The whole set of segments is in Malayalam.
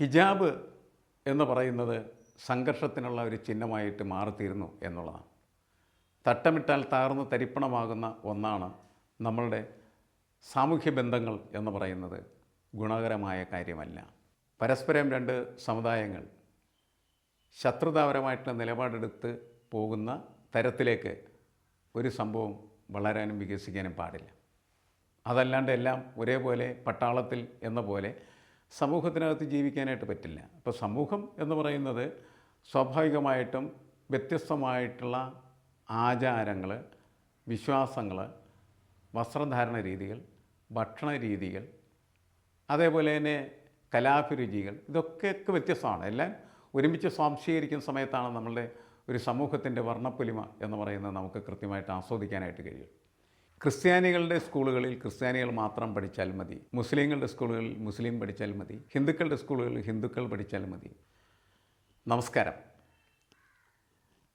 ഹിജാബ് എന്ന് പറയുന്നത് സംഘർഷത്തിനുള്ള ഒരു ചിഹ്നമായിട്ട് മാറിത്തീരുന്നു എന്നുള്ളതാണ്. തട്ടമിട്ടാൽ താർന്ന് തരിപ്പണമാകുന്ന ഒന്നാണ് നമ്മളുടെ സാമൂഹ്യ ബന്ധങ്ങൾ എന്ന് പറയുന്നത്. ഗുണകരമായ കാര്യമല്ല. പരസ്പരം രണ്ട് സമുദായങ്ങൾ ശത്രുതാപരമായിട്ടുള്ള നിലപാടെടുത്ത് പോകുന്ന തരത്തിലേക്ക് ഒരു സംഭവം വളരാനും വികസിക്കാനും പാടില്ല. അതല്ലാണ്ട് എല്ലാം ഒരേപോലെ പട്ടാളത്തിൽ എന്ന പോലെ സമൂഹത്തിനകത്ത് ജീവിക്കാനായിട്ട് പറ്റില്ല. അപ്പോൾ സമൂഹം എന്ന് പറയുന്നത് സ്വാഭാവികമായിട്ടും വ്യത്യസ്തമായിട്ടുള്ള ആചാരങ്ങൾ വിശ്വാസങ്ങൾ വസ്ത്രധാരണ രീതികൾ ഭക്ഷണ രീതികൾ അതേപോലെ തന്നെ കലാഭിരുചികൾ ഇതൊക്കെയൊക്കെ വ്യത്യസ്തമാണ്. എല്ലാം ഒരുമിച്ച് സ്വാംശീകരിക്കുന്ന സമയത്താണ് നമ്മളുടെ ഒരു സമൂഹത്തിന്റെ വർണപ്പൊലിമ എന്ന് പറയുന്നത് നമുക്ക് കൃത്യമായിട്ട് ആസ്വദിക്കാനായിട്ട് കഴിയും. ക്രിസ്ത്യാനികളുടെ സ്കൂളുകളിൽ ക്രിസ്ത്യാനികൾ മാത്രം പഠിച്ചാൽ മതി. മുസ്ലിങ്ങളുടെ സ്കൂളുകളിൽ മുസ്ലിം പഠിച്ചാൽ മതി. ഹിന്ദുക്കളുടെ സ്കൂളുകളിൽ ഹിന്ദുക്കൾ പഠിച്ചാൽ മതി. നമസ്കാരം.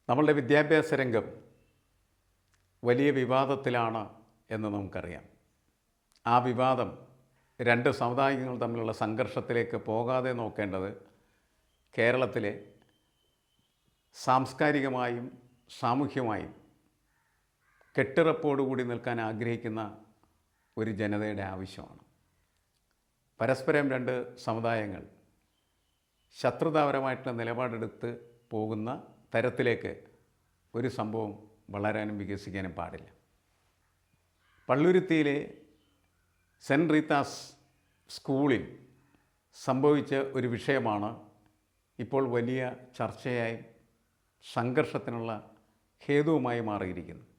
നമ്മളുടെ വിദ്യാഭ്യാസ രംഗം വലിയ വിവാദത്തിലാണ് എന്ന് നമുക്കറിയാം. ആ വിവാദം രണ്ട് സമുദായങ്ങൾ തമ്മിലുള്ള സംഘർഷത്തിലേക്ക് പോകാതെ നോക്കേണ്ടത് കേരളത്തിലെ സാംസ്കാരികമായും സാമൂഹ്യമായും കെട്ടുറപ്പോടുകൂടി നിൽക്കാൻ ആഗ്രഹിക്കുന്ന ഒരു ജനതയുടെ ആവശ്യമാണ്. പരസ്പരം രണ്ട് സമുദായങ്ങൾ ശത്രുതാപരമായിട്ടുള്ള നിലപാടെടുത്ത് പോകുന്ന തരത്തിലേക്ക് ഒരു സംഭവം വളരാനും വികസിക്കാനും പാടില്ല. പള്ളുരുത്തിയിലെ സെന്റ് റീത്താസ് സ്കൂളിൽ സംഭവിച്ച ഒരു വിഷയമാണ് ഇപ്പോൾ വലിയ ചർച്ചയായി സംഘർഷത്തിനുള്ള ഹേതുവുമായി മാറിയിരിക്കുന്നു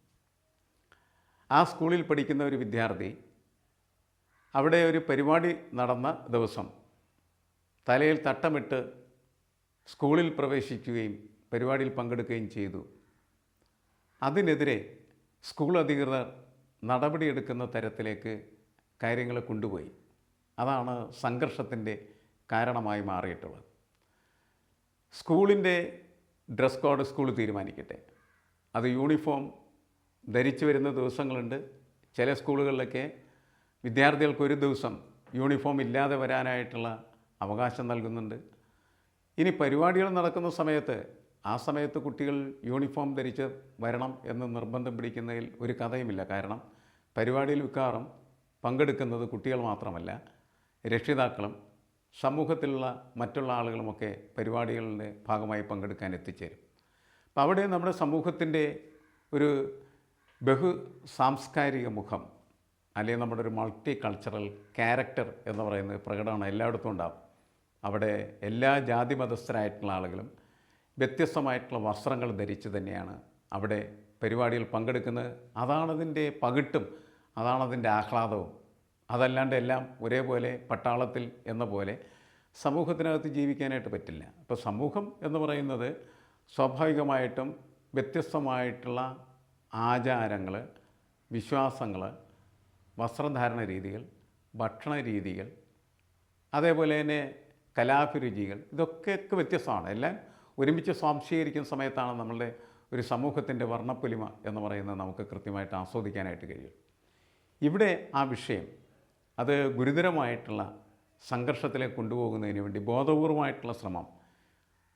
ആ സ്കൂളിൽ പഠിക്കുന്ന ഒരു വിദ്യാർത്ഥി അവിടെ ഒരു പരിപാടി നടന്ന ദിവസം തലയിൽ തട്ടമിട്ട് സ്കൂളിൽ പ്രവേശിക്കുകയും പരിപാടിയിൽ പങ്കെടുക്കുകയും ചെയ്തു. അതിനെതിരെ സ്കൂൾ അധികൃതർ നടപടിയെടുക്കുന്ന തരത്തിലേക്ക് കാര്യങ്ങൾ കൊണ്ടുപോയി. അതാണ് സംഘർഷത്തിന്റെ കാരണമായി മാറിയിട്ടുള്ളത്. സ്കൂളിന്റെ ഡ്രസ് കോഡ് സ്കൂൾ തീരുമാനിക്കട്ടെ. അത് യൂണിഫോം ധരിച്ചു വരുന്ന ദിവസങ്ങളുണ്ട്. ചില സ്കൂളുകളിലൊക്കെ വിദ്യാർത്ഥികൾക്ക് ഒരു ദിവസം യൂണിഫോം ഇല്ലാതെ വരാനായിട്ടുള്ള അവകാശം നൽകുന്നുണ്ട്. ഇനി പരിപാടികൾ നടക്കുന്ന സമയത്ത് ആ സമയത്ത് കുട്ടികൾ യൂണിഫോം ധരിച്ച് വരണം എന്ന് നിർബന്ധം പിടിക്കുന്നതിൽ ഒരു കഥയുമില്ല. കാരണം പരിപാടിയിൽ മിക്കവാറും പങ്കെടുക്കുന്നത് കുട്ടികൾ മാത്രമല്ല രക്ഷിതാക്കളും സമൂഹത്തിലുള്ള മറ്റുള്ള ആളുകളുമൊക്കെ പരിപാടികളുടെ ഭാഗമായി പങ്കെടുക്കാൻ എത്തിച്ചേരും. അപ്പോൾ അവിടെ നമ്മുടെ സമൂഹത്തിന്റെ ഒരു ബഹു സാംസ്കാരിക മുഖം അല്ലെങ്കിൽ നമ്മുടെ ഒരു മൾട്ടി കൾച്ചറൽ ക്യാരക്ടർ എന്ന് പറയുന്നത് പ്രകടമാണ് എല്ലായിടത്തും ഉണ്ടാകും അവിടെ എല്ലാ ജാതി മതസ്ഥരായിട്ടുള്ള ആളുകളും വ്യത്യസ്തമായിട്ടുള്ള വസ്ത്രങ്ങൾ ധരിച്ച് തന്നെയാണ് അവിടെ പരിപാടിയിൽ പങ്കെടുക്കുന്നത്. അതാണതിന്റെ പകിട്ടും അതാണതിന്റെ ആഹ്ലാദവും. അതല്ലാണ്ട് എല്ലാം ഒരേപോലെ പട്ടാളത്തിൽ എന്ന പോലെ സമൂഹത്തിനകത്ത് ജീവിക്കാനായിട്ട് പറ്റില്ല. അപ്പോൾ സമൂഹം എന്ന് പറയുന്നത് സ്വാഭാവികമായിട്ടും വ്യത്യസ്തമായിട്ടുള്ള ആചാരങ്ങൾ വിശ്വാസങ്ങൾ വസ്ത്രധാരണ രീതികൾ ഭക്ഷണ രീതികൾ അതേപോലെ തന്നെ കലാഭിരുചികൾ ഇതൊക്കെയൊക്കെ വ്യത്യസ്തമാണ്. എല്ലാം ഒരുമിച്ച് സ്വാംശീകരിക്കുന്ന സമയത്താണ് നമ്മളുടെ ഒരു സമൂഹത്തിന്റെ വർണപ്പൊലിമ എന്ന് പറയുന്നത് നമുക്ക് കൃത്യമായിട്ട് ആസ്വദിക്കാനായിട്ട് കഴിയും. ഇവിടെ ആ വിഷയം അത് ഗുരുതരമായിട്ടുള്ള സംഘർഷത്തിലേക്ക് കൊണ്ടുപോകുന്നതിന് വേണ്ടി ബോധപൂർവമായിട്ടുള്ള ശ്രമം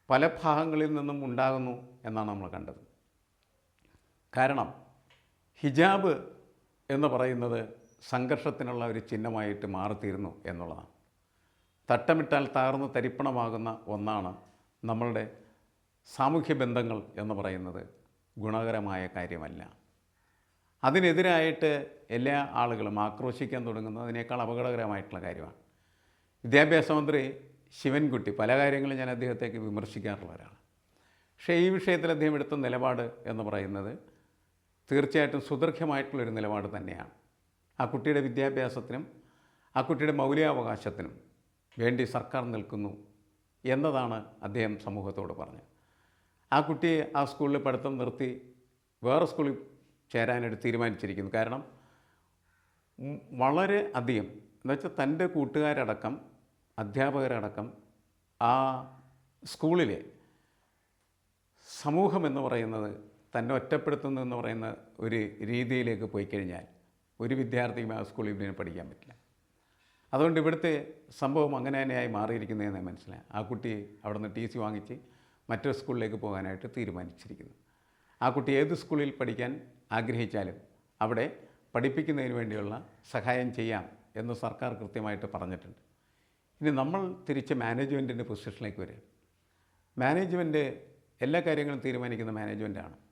പല ഭാഗങ്ങളിൽ നിന്നും ഉണ്ടാകുന്നു എന്നാണ് നമ്മൾ കണ്ടത്. കാരണം ഹിജാബ് എന്ന് പറയുന്നത് സംഘർഷത്തിനുള്ള ഒരു ചിഹ്നമായിട്ട് മാറിത്തീരുന്നു എന്നുള്ളതാണ്. തട്ടമിട്ടാൽ താർന്ന് തരിപ്പണമാകുന്ന ഒന്നാണ് നമ്മളുടെ സാമൂഹ്യ ബന്ധങ്ങൾ എന്ന് പറയുന്നത് ഗുണകരമായ കാര്യമല്ല. അതിനെതിരായിട്ട് എല്ലാ ആളുകളും ആക്രോശിക്കാൻ തുടങ്ങുന്നത് അതിനേക്കാൾ അപകടകരമായിട്ടുള്ള കാര്യമാണ്. വിദ്യാഭ്യാസ മന്ത്രി ശിവൻകുട്ടി പല കാര്യങ്ങളും ഞാൻ അദ്ദേഹത്തേക്ക് വിമർശിക്കാറുള്ള ഒരാളാണ് പക്ഷേ ഈ വിഷയത്തിൽ അദ്ദേഹം എടുത്ത നിലപാട് എന്ന് പറയുന്നത് തീർച്ചയായിട്ടും സുദീർഘമായിട്ടുള്ളൊരു നിലപാട് തന്നെയാണ്. ആ കുട്ടിയുടെ വിദ്യാഭ്യാസത്തിനും ആ കുട്ടിയുടെ മൗലികാവകാശത്തിനും വേണ്ടി സർക്കാർ നിൽക്കുന്നു എന്നതാണ് അദ്ദേഹം സമൂഹത്തോട് പറഞ്ഞത്. ആ കുട്ടിയെ ആ സ്കൂളിൽ പഠിത്തം നിർത്തി വേറെ സ്കൂളിൽ ചേരാനായിട്ട് തീരുമാനിച്ചിരിക്കുന്നു. കാരണം വളരെ അധികം എന്നുവെച്ചാൽ തന്റെ കൂട്ടുകാരടക്കം അധ്യാപകരടക്കം ആ സ്കൂളിലെ സമൂഹം എന്ന് പറയുന്നത് തന്നെ ഒറ്റപ്പെടുത്തുന്നു എന്ന് പറയുന്ന ഒരു രീതിയിലേക്ക് പോയി കഴിഞ്ഞാൽ ഒരു വിദ്യാർത്ഥിക്കും ആ സ്കൂളിൽ പിന്നെ പഠിക്കാൻ പറ്റില്ല. അതുകൊണ്ട് ഇവിടുത്തെ സംഭവം അങ്ങനെ തന്നെയായി മാറിയിരിക്കുന്നതെന്ന് മനസ്സിലായി. ആ കുട്ടി അവിടെ നിന്ന് ടി സി വാങ്ങിച്ച് മറ്റൊരു സ്കൂളിലേക്ക് പോകാനായിട്ട് തീരുമാനിച്ചിരിക്കുന്നു. ആ കുട്ടി ഏത് സ്കൂളിൽ പഠിക്കാൻ ആഗ്രഹിച്ചാലും അവിടെ പഠിപ്പിക്കുന്നതിന് വേണ്ടിയുള്ള സഹായം ചെയ്യാം എന്ന് സർക്കാർ കൃത്യമായിട്ട് പറഞ്ഞിട്ടുണ്ട്. ഇനി നമ്മൾ തിരിച്ച് മാനേജ്മെന്റിന്റെ പൊസിഷനിലേക്ക് വരിക. മാനേജ്മെന്റ് എല്ലാ കാര്യങ്ങളും തീരുമാനിക്കുന്ന മാനേജ്മെന്റാണ്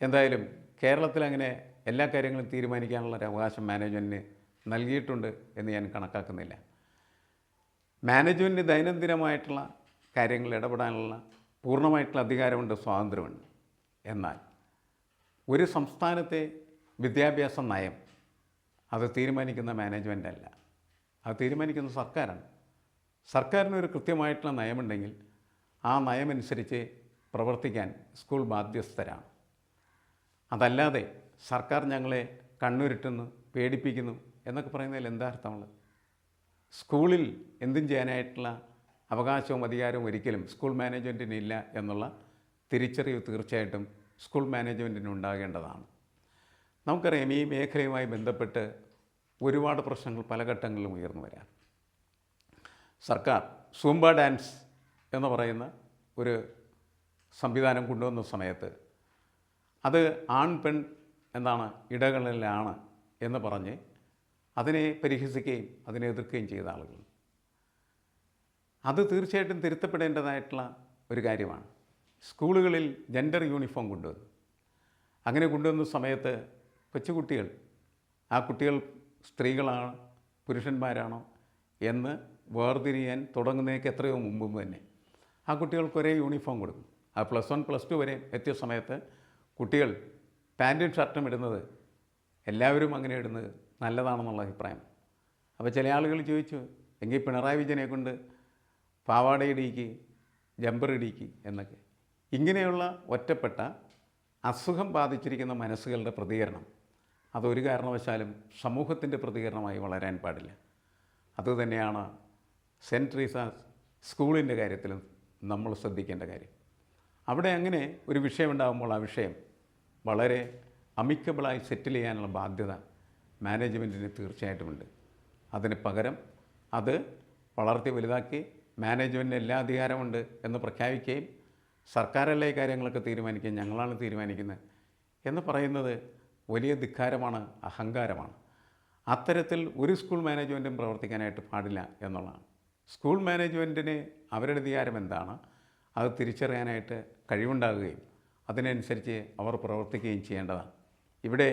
എന്തായാലും കേരളത്തിൽ അങ്ങനെ എല്ലാ കാര്യങ്ങളും തീരുമാനിക്കാനുള്ള ഒരു അവകാശം മാനേജ്മെന്റിന് നൽകിയിട്ടുണ്ട് എന്ന് ഞാൻ കണക്കാക്കുന്നില്ല. മാനേജ്മെന്റിന് ദൈനംദിനമായിട്ടുള്ള കാര്യങ്ങളിൽ ഇടപെടാനുള്ള പൂർണമായിട്ടുള്ള അധികാരമുണ്ട് സ്വാതന്ത്ര്യമുണ്ട്. എന്നാൽ ഒരു സംസ്ഥാനത്തെ വിദ്യാഭ്യാസ നയം അത് തീരുമാനിക്കുന്ന മാനേജ്മെന്റ് അല്ല അത് തീരുമാനിക്കുന്ന സർക്കാരാണ്. സർക്കാരിന് ഒരു കൃത്യമായിട്ടുള്ള നയമുണ്ടെങ്കിൽ ആ നയമനുസരിച്ച് പ്രവർത്തിക്കാൻ സ്കൂൾ ബാധ്യസ്ഥരാണ്. അതല്ലാതെ സർക്കാർ ഞങ്ങളെ കണ്ണുരുട്ടുന്നു പേടിപ്പിക്കുന്നു എന്നൊക്കെ പറയുന്നതിൽ എന്താ അർത്ഥമുള്ളത് സ്കൂളിൽ എന്തും ചെയ്യാനായിട്ടുള്ള അവകാശവും അധികാരവും ഒരിക്കലും സ്കൂൾ മാനേജ്മെന്റിന് ഇല്ല എന്നുള്ള തിരിച്ചറിവ് തീർച്ചയായിട്ടും സ്കൂൾ മാനേജ്മെന്റിന് ഉണ്ടാകേണ്ടതാണ്. നമുക്കറിയാം ഈ മേഖലയുമായി ബന്ധപ്പെട്ട് ഒരുപാട് പ്രശ്നങ്ങൾ പല ഘട്ടങ്ങളിലും ഉയർന്നു വരാം സർക്കാർ സൂംബ ഡാൻസ് എന്ന് പറയുന്ന ഒരു സംവിധാനം കൊണ്ടുവന്ന സമയത്ത് അത് ആൺ പെൺ എന്താണ് ഇടകളിലാണ് എന്ന് പറഞ്ഞ് അതിനെ പരിഹസിക്കുകയും അതിനെ എതിർക്കുകയും ചെയ്ത ആളുകൾ. അത് തീർച്ചയായിട്ടും തിരുത്തപ്പെടേണ്ടതായിട്ടുള്ള ഒരു കാര്യമാണ്. സ്കൂളുകളിൽ ജെൻഡർ യൂണിഫോം കൊണ്ടുവന്നു. അങ്ങനെ കൊണ്ടുവന്ന സമയത്ത് കൊച്ചുകുട്ടികൾ ആ കുട്ടികൾ സ്ത്രീകളാണ് പുരുഷന്മാരാണോ എന്ന് വേർതിരിയാൻ തുടങ്ങുന്നതിലേക്ക് എത്രയോ മുമ്പ് തന്നെ. ആ കുട്ടികൾക്ക് ഒരേ യൂണിഫോം കൊടുക്കും. ആ പ്ലസ് വൺ പ്ലസ് ടു വരെ എത്തിയ സമയത്ത് കുട്ടികൾ പാന്റും ഷർട്ടും ഇടുന്നത് എല്ലാവരും അങ്ങനെ ഇടുന്നത് നല്ലതാണെന്നുള്ള അഭിപ്രായം. അപ്പോൾ ചില ആളുകൾ ചോദിച്ചു എങ്കിൽ പിണറായി വിജയനെ കൊണ്ട് പാവാട ഇടിയിക്ക് ജമ്പർ ഇടിക്ക് എന്നൊക്കെ. ഇങ്ങനെയുള്ള ഒറ്റപ്പെട്ട അസുഖം ബാധിച്ചിരിക്കുന്ന മനസ്സുകളുടെ പ്രതികരണം അതൊരു കാരണവശാലും സമൂഹത്തിന്റെ പ്രതികരണമായി വളരാൻ പാടില്ല. അതുതന്നെയാണ് സെന്റ് ട്രീസ സ്കൂളിന്റെ കാര്യത്തിലും നമ്മൾ ശ്രദ്ധിക്കേണ്ട കാര്യം. അവിടെ അങ്ങനെ ഒരു വിഷയമുണ്ടാകുമ്പോൾ ആ വിഷയം വളരെ അമിക്കബിളായി സെറ്റിൽ ചെയ്യാനുള്ള ബാധ്യത മാനേജ്മെന്റിന് തീർച്ചയായിട്ടുമുണ്ട്. അതിന് പകരം അത് വളർത്തി വലുതാക്കി മാനേജ്മെന്റിന് എല്ലാ അധികാരമുണ്ട് എന്ന് പ്രഖ്യാപിക്കുകയും സർക്കാരല്ലേ കാര്യങ്ങളൊക്കെ തീരുമാനിക്കുകയും ഞങ്ങളാണ് തീരുമാനിക്കുന്നത് എന്ന് പറയുന്നത് വലിയ ധിക്കാരമാണ് അഹങ്കാരമാണ്. അത്തരത്തിൽ ഒരു സ്കൂൾ മാനേജ്മെന്റും പ്രവർത്തിക്കാനായിട്ട് പാടില്ല എന്നുള്ളതാണ്. സ്കൂൾ മാനേജ്മെന്റിന് അവരുടെ അധികാരം എന്താണ്? അത് തിരിച്ചറിയാനായിട്ട് കഴിവുണ്ടാകുകയും അതിനനുസരിച്ച് അവർ പ്രവർത്തിക്കുകയും ചെയ്യേണ്ടതാണ്. ഇവിടെ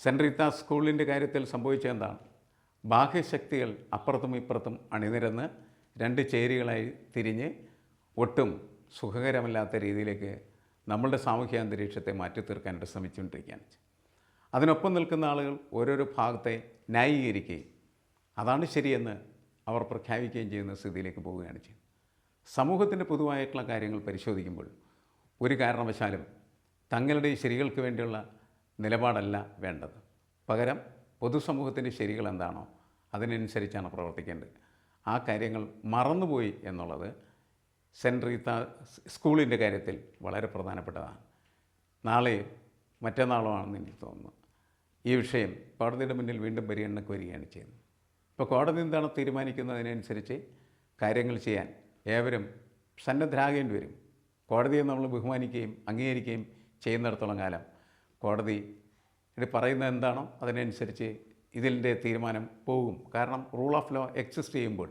സെന്റ് റീത്ത സ്കൂളിന്റെ കാര്യത്തിൽ സംഭവിച്ചെന്താണ് ബാഹ്യശക്തികൾ അപ്പുറത്തും ഇപ്പുറത്തും അണിനിരന്ന് രണ്ട് ചേരികളായി തിരിഞ്ഞ് ഒട്ടും സുഖകരമല്ലാത്ത രീതിയിലേക്ക് നമ്മളുടെ സാമൂഹ്യ അന്തരീക്ഷത്തെ മാറ്റി തീർക്കാനായിട്ട് ശ്രമിച്ചുകൊണ്ടിരിക്കുകയാണ്. അതിനൊപ്പം നിൽക്കുന്ന ആളുകൾ ഓരോരോ ഭാഗത്തെ ന്യായീകരിക്കുകയും അതാണ് ശരിയെന്ന് അവർ പ്രഖ്യാപിക്കുകയും ചെയ്യുന്ന സ്ഥിതിയിലേക്ക് പോവുകയാണ് ചെയ്യുന്നത്. സമൂഹത്തിന്റെ പൊതുവായിട്ടുള്ള കാര്യങ്ങൾ പരിശോധിക്കുമ്പോൾ ഒരു കാരണവശാലും തങ്ങളുടെ ശരികൾക്ക് വേണ്ടിയുള്ള നിലപാടല്ല വേണ്ടത്. പകരം പൊതുസമൂഹത്തിന്റെ ശരികൾ എന്താണോ അതിനനുസരിച്ചാണ് പ്രവർത്തിക്കേണ്ടത്. ആ കാര്യങ്ങൾ മറന്നുപോയി എന്നുള്ളത് സെന്റ് റീത്ത സ്കൂളിന്റെ കാര്യത്തിൽ വളരെ പ്രധാനപ്പെട്ടതാണ്. നാളെ മറ്റന്നാളോ ആണെന്ന് എനിക്ക് തോന്നുന്നു. ഈ വിഷയം കോടതിയുടെ മുന്നിൽ വീണ്ടും പരിഗണനയ്ക്ക് വരികയാണ് ചെയ്യുന്നത്. ഇപ്പോൾ കോടതി എന്താണ് തീരുമാനിക്കുന്നതിനനുസരിച്ച് കാര്യങ്ങൾ ചെയ്യാൻ ഏവരും സന്നദ്ധരാകേണ്ടി വരും. കോടതിയെ നമ്മൾ ബഹുമാനിക്കുകയും അംഗീകരിക്കുകയും ചെയ്യുന്നിടത്തോളം കാലം കോടതി പറയുന്നത് എന്താണോ അതിനനുസരിച്ച് ഇതിന്റെ തീരുമാനം പോകും. കാരണം റൂൾ ഓഫ് ലോ എക്സിസ്റ്റ് ചെയ്യുമ്പോൾ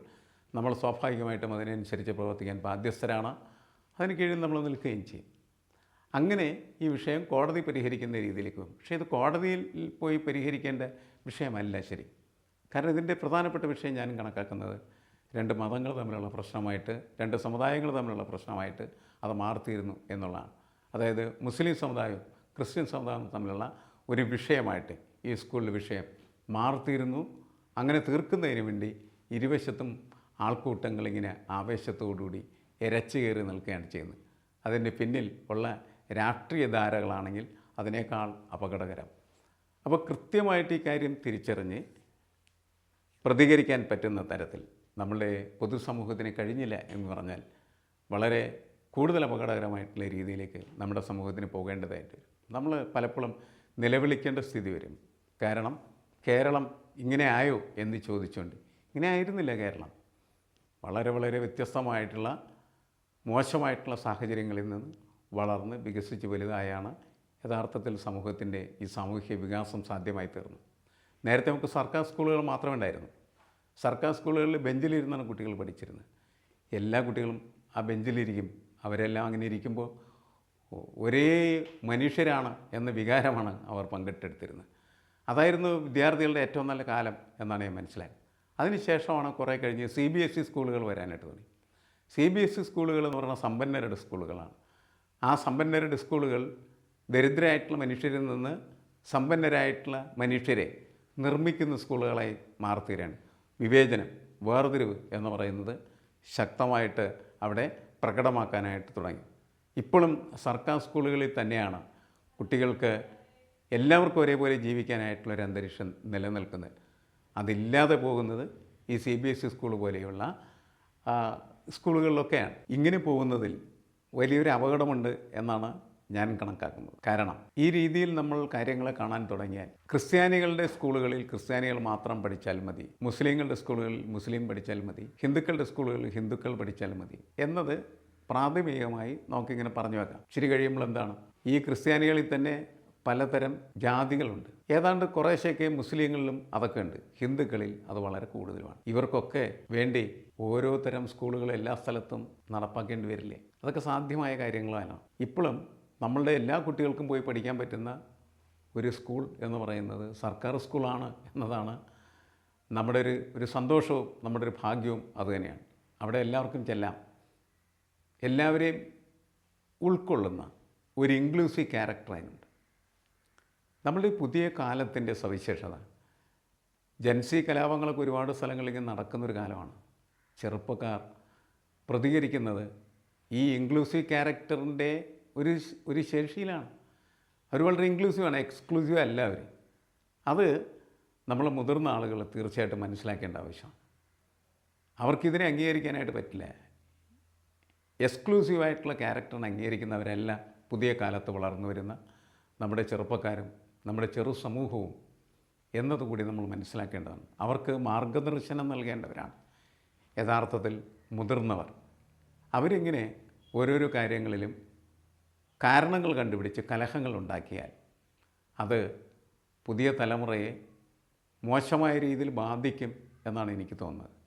നമ്മൾ സ്വാഭാവികമായിട്ടും അതിനനുസരിച്ച് പ്രവർത്തിക്കാൻ ബാധ്യസ്ഥരാണ്. അതിന് കീഴിൽ നമ്മൾ നിൽക്കുകയും ചെയ്യും. അങ്ങനെ ഈ വിഷയം കോടതി പരിഹരിക്കുന്ന രീതിയിലേക്ക് പോകും. പക്ഷേ ഇത് കോടതിയിൽ പോയി പരിഹരിക്കേണ്ട വിഷയമല്ല ശരി. കാരണം ഇതിന്റെ പ്രധാനപ്പെട്ട വിഷയം ഞാൻ കണക്കാക്കുന്നത് രണ്ട് മതങ്ങൾ തമ്മിലുള്ള പ്രശ്നമായിട്ട് രണ്ട് സമുദായങ്ങൾ തമ്മിലുള്ള പ്രശ്നമായിട്ട് അത് മാറിത്തീരുന്നു എന്നുള്ളതാണ്. അതായത് മുസ്ലിം സമുദായവും ക്രിസ്ത്യൻ സമുദായവും തമ്മിലുള്ള ഒരു വിഷയമായിട്ട് ഈ സ്കൂളിലെ വിഷയം മാറിത്തീരുന്നു. അങ്ങനെ തീർക്കുന്നതിന് വേണ്ടി ഇരുവശത്തും ആൾക്കൂട്ടങ്ങളിങ്ങനെ ആവേശത്തോടുകൂടി ഇരച്ചു കയറി നിൽക്കുകയാണ് ചെയ്യുന്നത്. അതിന്റെ പിന്നിൽ ഉള്ള രാഷ്ട്രീയ ധാരകളാണെങ്കിൽ അതിനേക്കാൾ അപകടകരം. അപ്പോൾ കൃത്യമായിട്ട് ഈ കാര്യം തിരിച്ചറിഞ്ഞ് പ്രതികരിക്കാൻ പറ്റുന്ന തരത്തിൽ നമ്മളുടെ പൊതുസമൂഹത്തിന് കഴിഞ്ഞില്ല എന്ന് പറഞ്ഞാൽ വളരെ കൂടുതൽ അപകടകരമായിട്ടുള്ള രീതിയിലേക്ക് നമ്മുടെ സമൂഹത്തിന് പോകേണ്ടതായിട്ട് വരും. നമ്മൾ പലപ്പോഴും നിലവിളിക്കേണ്ട സ്ഥിതി വരും. കാരണം കേരളം ഇങ്ങനെ ആയോ എന്ന് ചോദിച്ചുകൊണ്ട്. ഇങ്ങനെ ആയിരുന്നില്ല കേരളം. വളരെ വളരെ വ്യത്യസ്തമായിട്ടുള്ള മോശമായിട്ടുള്ള സാഹചര്യങ്ങളിൽ നിന്ന് വളർന്ന് വികസിച്ച് വലുതായാണ് യഥാർത്ഥത്തിൽ സമൂഹത്തിന്റെ ഈ സാമൂഹിക വികാസം സാധ്യമായി തീർന്നു നേരത്തെ നമുക്ക് സർക്കാർ സ്കൂളുകൾ മാത്രമേ ഉണ്ടായിരുന്നു. സർക്കാർ സ്കൂളുകളിൽ ബെഞ്ചിലിരുന്നാണ് കുട്ടികൾ പഠിച്ചിരുന്നത്. എല്ലാ കുട്ടികളും ആ ബെഞ്ചിലിരിക്കും. അവരെല്ലാം അങ്ങനെ ഇരിക്കുമ്പോൾ ഒരേ മനുഷ്യരാണ് എന്ന വികാരമാണ് അവർ പങ്കിട്ടെടുത്തിരുന്നത്. അതായിരുന്നു വിദ്യാർത്ഥികളുടെ ഏറ്റവും നല്ല കാലം എന്നാണ് ഞാൻ മനസ്സിലായത്. അതിനുശേഷമാണ് കുറേ കഴിഞ്ഞ് സി ബി എസ് ഇ സ്കൂളുകൾ വരാനായിട്ട് തുടങ്ങി. സി ബി എസ് ഇ സ്കൂളുകൾ എന്ന് പറഞ്ഞാൽ സമ്പന്നരുടെ സ്കൂളുകളാണ്. ആ സമ്പന്നരുടെ സ്കൂളുകൾ ദരിദ്രരായിട്ടുള്ള മനുഷ്യരിൽ നിന്ന് സമ്പന്നരായിട്ടുള്ള മനുഷ്യരെ നിർമ്മിക്കുന്ന സ്കൂളുകളായി മാറിത്തീരാണ് വിവേചനം വേർതിരിവ് എന്ന് പറയുന്നത് ശക്തമായിട്ട് അവിടെ പ്രകടമാക്കാനായിട്ട് തുടങ്ങി. ഇപ്പോഴും സർക്കാർ സ്കൂളുകളിൽ തന്നെയാണ് കുട്ടികൾക്ക് എല്ലാവർക്കും ഒരേപോലെ ജീവിക്കാനായിട്ടുള്ള ഒരു അന്തരീക്ഷം നിലനിൽക്കുന്നത്. അതില്ലാതെ പോകുന്നത് ഈ C B S E school പോലെയുള്ള സ്കൂളുകളിലൊക്കെയാണ്. ഇങ്ങനെ പോകുന്നതിൽ വലിയൊരു അപകടമുണ്ട് എന്നാണ് ഞാൻ കണക്കാക്കുന്നത്. കാരണം ഈ രീതിയിൽ നമ്മൾ കാര്യങ്ങളെ കാണാൻ തുടങ്ങിയാൽ ക്രിസ്ത്യാനികളുടെ സ്കൂളുകളിൽ ക്രിസ്ത്യാനികൾ മാത്രം പഠിച്ചാൽ മതി മുസ്ലിങ്ങളുടെ സ്കൂളുകളിൽ മുസ്ലിം പഠിച്ചാൽ മതി ഹിന്ദുക്കളുടെ സ്കൂളുകളിൽ ഹിന്ദുക്കൾ പഠിച്ചാൽ മതി എന്നത് പ്രാഥമികമായി നമുക്കിങ്ങനെ പറഞ്ഞു വെക്കാം. ഇച്ചിരി കഴിയുമ്പോൾ എന്താണ്? ഈ ക്രിസ്ത്യാനികളിൽ തന്നെ പലതരം ജാതികളുണ്ട്. ഏതാണ്ട് കുറേശ്ശൊക്കെ മുസ്ലിങ്ങളിലും അതൊക്കെ ഉണ്ട്. ഹിന്ദുക്കളിൽ അത് വളരെ കൂടുതലുമാണ്. ഇവർക്കൊക്കെ വേണ്ടി ഓരോ തരം സ്കൂളുകൾ എല്ലാ സ്ഥലത്തും നടപ്പാക്കേണ്ടി വരില്ലേ? അതൊക്കെ സാധ്യമായ കാര്യങ്ങളാണ്. ഇപ്പോഴും നമ്മളുടെ എല്ലാ കുട്ടികൾക്കും പോയി പഠിക്കാൻ പറ്റുന്ന ഒരു സ്കൂൾ എന്ന് പറയുന്നത് സർക്കാർ സ്കൂളാണ് എന്നതാണ് നമ്മുടെ ഒരു ഒരു സന്തോഷവും നമ്മുടെ ഒരു ഭാഗ്യവും അതുതന്നെയാണ് അവിടെ എല്ലാവർക്കും ചെല്ലാം. എല്ലാവരെയും ഉൾക്കൊള്ളുന്ന ഒരു ഇൻക്ലൂസീവ് ക്യാരക്ടർ അതിനുണ്ട് നമ്മളുടെ പുതിയ കാലത്തിന്റെ സവിശേഷത. ജൻസി കലാപങ്ങളൊക്കെ ഒരുപാട് സ്ഥലങ്ങളിൽ ഇങ്ങനെ നടക്കുന്നൊരു കാലമാണ്. ചെറുപ്പക്കാർ പ്രതികരിക്കുന്നത് ഈ ഇൻക്ലൂസീവ് ക്യാരക്ടറിന്റെ ഒരു ഒരു ശേഷിയിലാണ്. അവർ വളരെ ഇൻക്ലൂസീവാണ് എക്സ്ക്ലൂസീവ് അല്ല അവർ അത് നമ്മൾ മുതിർന്ന ആളുകൾ തീർച്ചയായിട്ടും മനസ്സിലാക്കേണ്ട ആവശ്യമാണ്. അവർക്കിതിനെ അംഗീകരിക്കാനായിട്ട് പറ്റില്ല. എക്സ്ക്ലൂസീവായിട്ടുള്ള ക്യാരക്ടറിനെ അംഗീകരിക്കുന്നവരല്ല പുതിയ കാലത്ത് വളർന്നു വരുന്ന നമ്മുടെ ചെറുപ്പക്കാരും നമ്മുടെ ചെറു സമൂഹവും എന്നതുകൂടി നമ്മൾ മനസ്സിലാക്കേണ്ടതാണ്. അവർക്ക് മാർഗദർശനം നൽകേണ്ടവരാണ്. യഥാർത്ഥത്തിൽ മുതിർന്നവർ. അവരിങ്ങനെ ഓരോരോ കാര്യങ്ങളിലും കാരണങ്ങൾ കണ്ടുപിടിച്ച് കലഹങ്ങൾ ഉണ്ടാക്കിയാൽ അത് പുതിയ തലമുറയെ മോശമായ രീതിയിൽ ബാധിക്കും എന്നാണ് എനിക്ക് തോന്നുന്നത്.